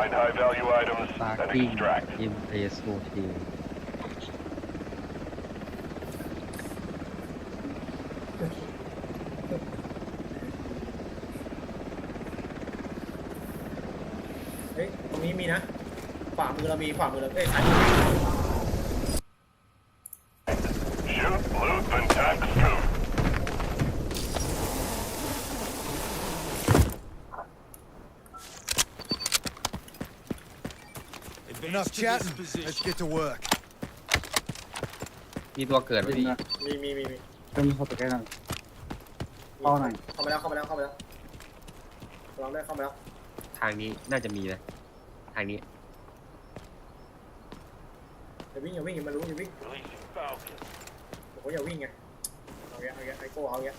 Find high value items, ปาร์ then กิ้ง extract. อิมเพรสโฮเทลเฮ้ยตรงนี้มีนะขวามือเรามีขวามือเราเอ้ยซ้ายมือ Enough chatting. Let's get to work. มีตัวเกิดไหมจริงพี่นะมีมีมีมีเป็นโปรแกรมหน่อยเข้าหน่อยเข้ามาแล้วเข้ามาแล้วเข้ามาแล้วลองได้เข้ามาแล้วทางนี้น่าจะมีนะ ทางนี้อย่าวิ่งอย่าวิ่งอย่ามารู้อย่าวิ่ง Releasing Falcon. โอ้โหอย่าวิ่งไงเอาเงี้ยเอาเงี้ยไอโก้เอาเงี้ย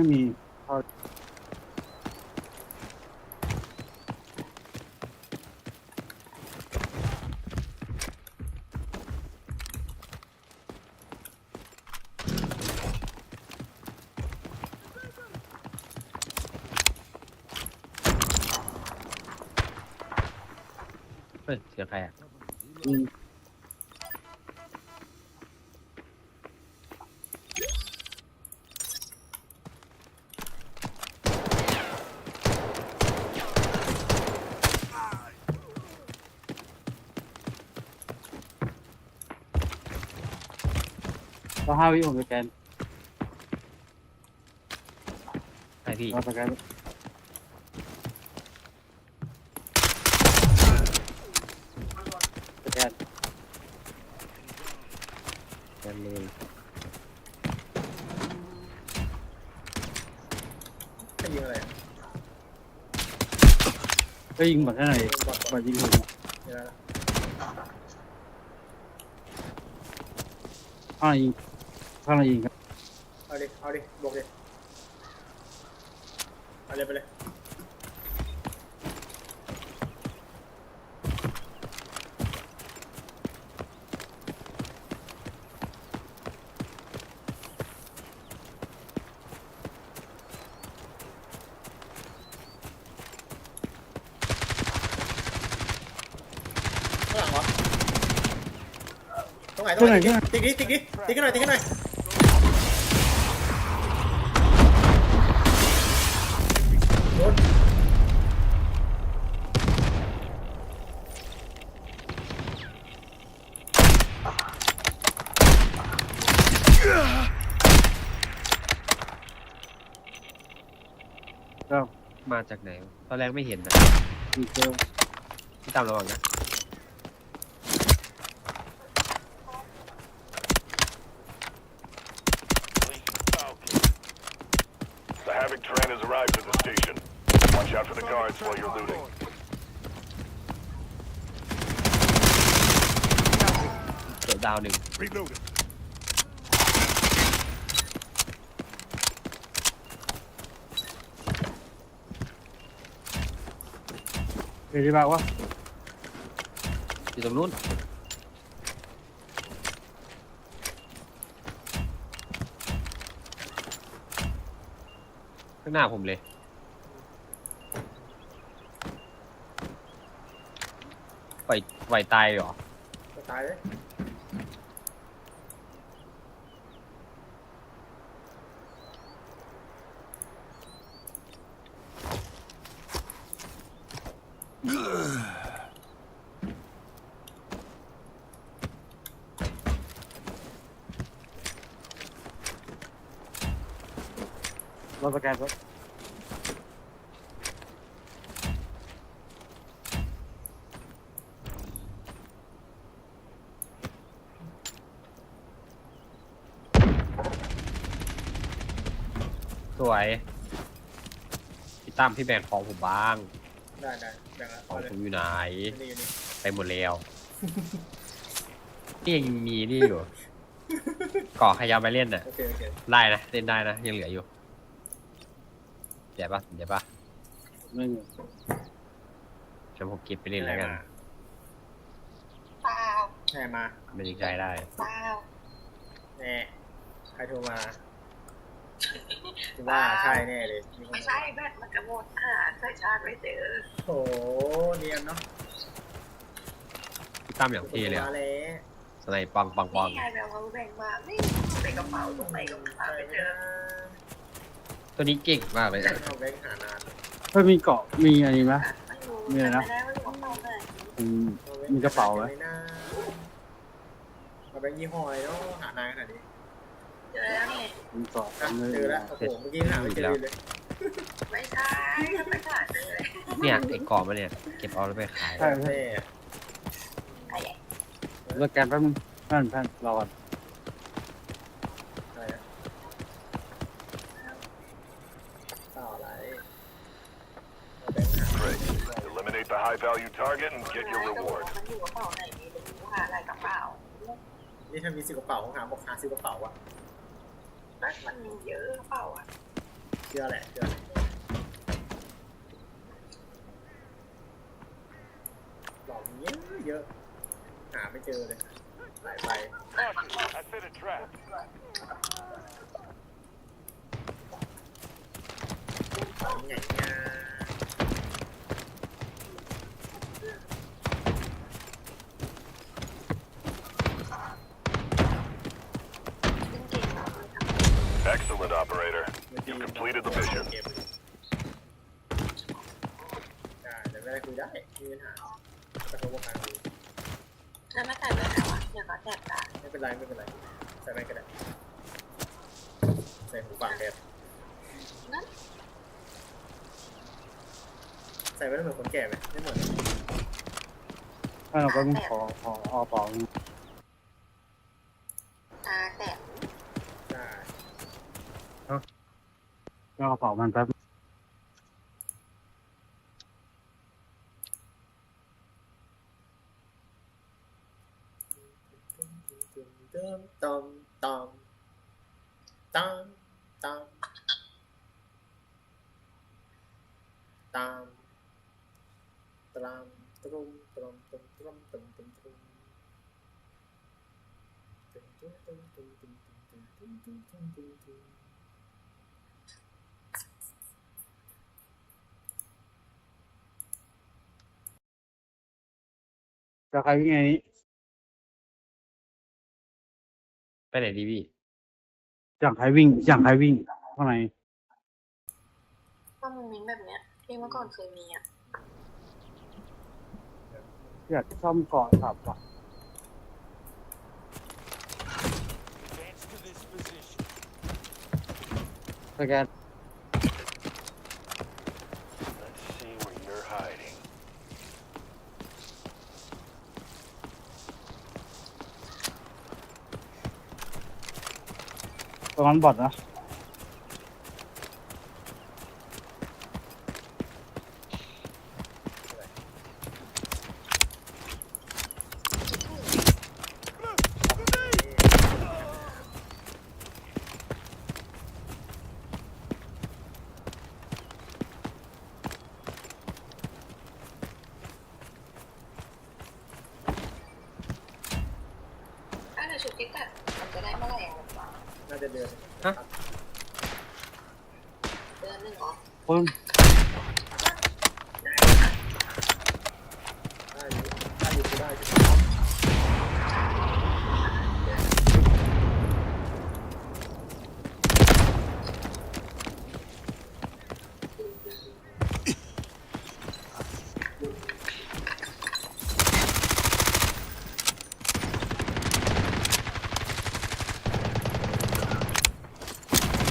ไม่มีเข้าเฮ้ย เสียงใคร อะยิงเราห้าวิผมสแกนใครพี่ราสแกนสแกนกันเลยจะยิงอะไรอะก็ยิงเหมือนข้างในบอดบเหอมือดนยิงผมเดี๋ยวนะข้างในยิง ข้างในยิงครับเอาดิ เอาดิ บวกดิ เอาเลยไปเลย ข้างหลังเหรอตรงไหนตรงไหนติ๊กดิติ๊กดิติ๊กกันหน่อยติ๊กกันหน่อย จากไหนวะตอนแรกไม่เห็นนะยิงเจอพี่ตามระวังนะ Releasing Falcon. The Havoc train has arrived at the station. Watch out for the guards while you're looting. เกิดดาวหนึ่ง Reloading. เดี๋ยวจะบอกว่าอยู่ตรงนู้นข้างหน้าผมเลยปล่อยปล่อยตายเหรอจะตายเลย เราสแกนก็สวย พี่ตั้มพี่แบ่งของผมบ้าง ได้ได้แบ่งละของเอาเลยผมอยู่ไหนนี่อยู่นี่ไปหมดแล้วนี่ยังมีนี่อยู่ก่อขยาไปเล่นน่ะ โอเคโอเคได้นะเล่นได้นะยังเหลืออยู่เดี๋ยวปะเดี๋ยวปะไม่มีดี๋ยวผมเก็บไปเล่นแล้วกันเปล่าใช่มาไม่ได้ใช้ได้ เปล่าแน่ใครโทรมาคิด ว่าใช่แน่เลยคนไม่ใช่แบตมันจะหมดหาใส่ชาร์จไม่เจอโอ้โหเนียนเนาะพี่ตั้มอย่างเท่เลยมาอะแล้วสไนปังปังปังนี่ไงแบบว่าแบ่งมาไม่ใส่กระเป๋าตรงไหนก็หาใช่ไม่ไหมเจอนะตัวนี้เก่งมากเลยเอาแบงค์หานานเฮ้ยมีเกาะมีอันนี้ไหมไม่รู้มีอะไรนะไม่ได้ว่าอยู่กระเป๋าไหนอืมเอาแบงค์มีกระเป๋าไหมหนนะเอาแบงค์ยี่ห้ออะไรเนาะหานานขนาดนี้ เจอแล้วนี่มีเกาะอะทำเลยเจอแล้วโอ้โหเมื่อกี้หาไม่เจอเลยไม่ใช่ถ้าไม่หาเจอเลยเนี่ยไอ้กรอบมันเนี่ยเก็บเอาแล้วไปขายใช่ใช่เท่ไอ้ใหญ่สแกนแป๊บนึงท่านท่านรอก่อนอะไรนะเปล่าอะไรเอาแบงค์หา Great. Eliminate the high value target and get your reward. มันอยู่กระเป๋าไหนนี่หรือหาอะไรกระเป๋านี่ถ้ามีซื้อกระเป๋าของหาบอกหาซื้อกระเป๋าอะ แล้วมันเยอะกระเป๋าอะเชื่อแหละเชื่อแหละหลอกเยอะเยอะหาไม่เจอเลยหลายใบ I set a trap. ใหญ่งาซึ่ operator. You completed the mission. ได้เดี๋ยวไม่ได้คุยได้ไม่มีปัญหาแต่เขาบอกการคุยแล้วไม่ใส่ไปแล้วอะเดี๋ยวก็แจกตาไม่เป็นไรไม่เป็นไรใส่ไม่ก็ได้ใส่หูฟังแบบนั่นใส่ไว้แล้วเหมือนคนแก่ไหมไม่เหมือนท่านเราก็ต้องขอขอเอาเปล่า ตาแสบ ใช่ ก็กระเป๋ามันแป๊บตอมตอมตอมตอมตอมตามตรามตรุมตรมตรมตรมตรมตรมตรมตรมตรมตรมตรมตรมตรมตรมตรมตรม รุมจะใครวิ่งไงนี้ ไปไหนดีพี่อย่างใครวิ่ง อย่างใครวิ่งข้างในก็มันมีแบบเนี้ยที่เมื่อก่อนเคยมีอะอยากซ่อมเกาะขับอะ Advance to this position. สแกน இப்போ வந்து பார்த்தேன் จะเดือนเดือนหนึ่งเหรอ คน ได้ค่ะ ได้อยู่ได้อยู่ได้อยู่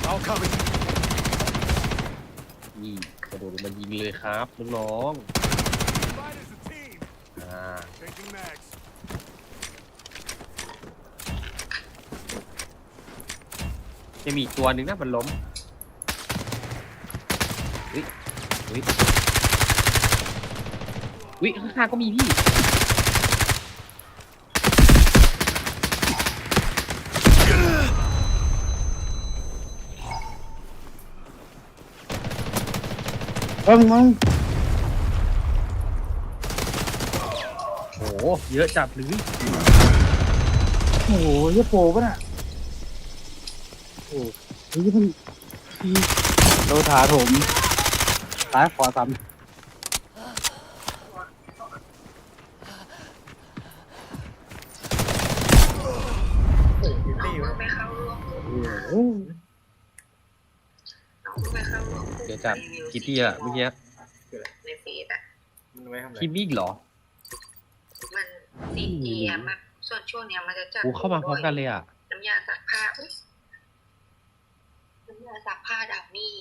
I'll cover you. นี่กระโดดลงมายิงเลยครับน้อง Fight as a team. ๆอ่า Changing mags. จะมีอีกตัวหนึ่งนะมันล้มวิวิวิข้างๆก็มีพี่ เอ้ยมึงโอ้โหเยอะจัดหรือโอ้โหเยอะโปรปะน่ะโอ้โหเฮ้ยมันโดนถาถมตายขอซ้ำโอ้โห ไม่เข้า ร่วมกลุ่มเยอะจัดกี่ตีอะเมื่อกี้ในเฟซอะมันไว้ทำอะไรทีมอีกเหรอมันซีเจียมันส่วนช่วงเนี้ยมันจะจัดกูเข้ามาพร้อมกันเลยอะน้ำยาซักผ้าอุ๊ยน้ำยาซักผ้าดับนี่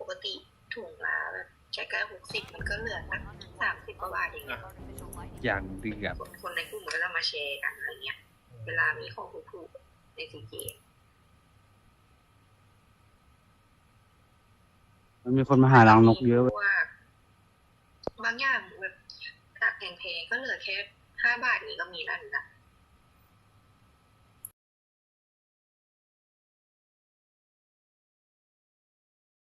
ปกติถุงละแบบใช้แค่หกสิบมันก็เหลือสักสามสิบกว่าบาทเองอะอย่างเดือดคนคนในกลุ่มมันก็จะมาแชร์กันอะไรเงี้ย เวลามีของถูกๆในซีเจ มันมีคนมาหารังนกเยอะเว้ยว่าบางอย่างแบบจากแพงๆก็เหลือแค่ห้าบาทนี้ก็มีแล้วนะ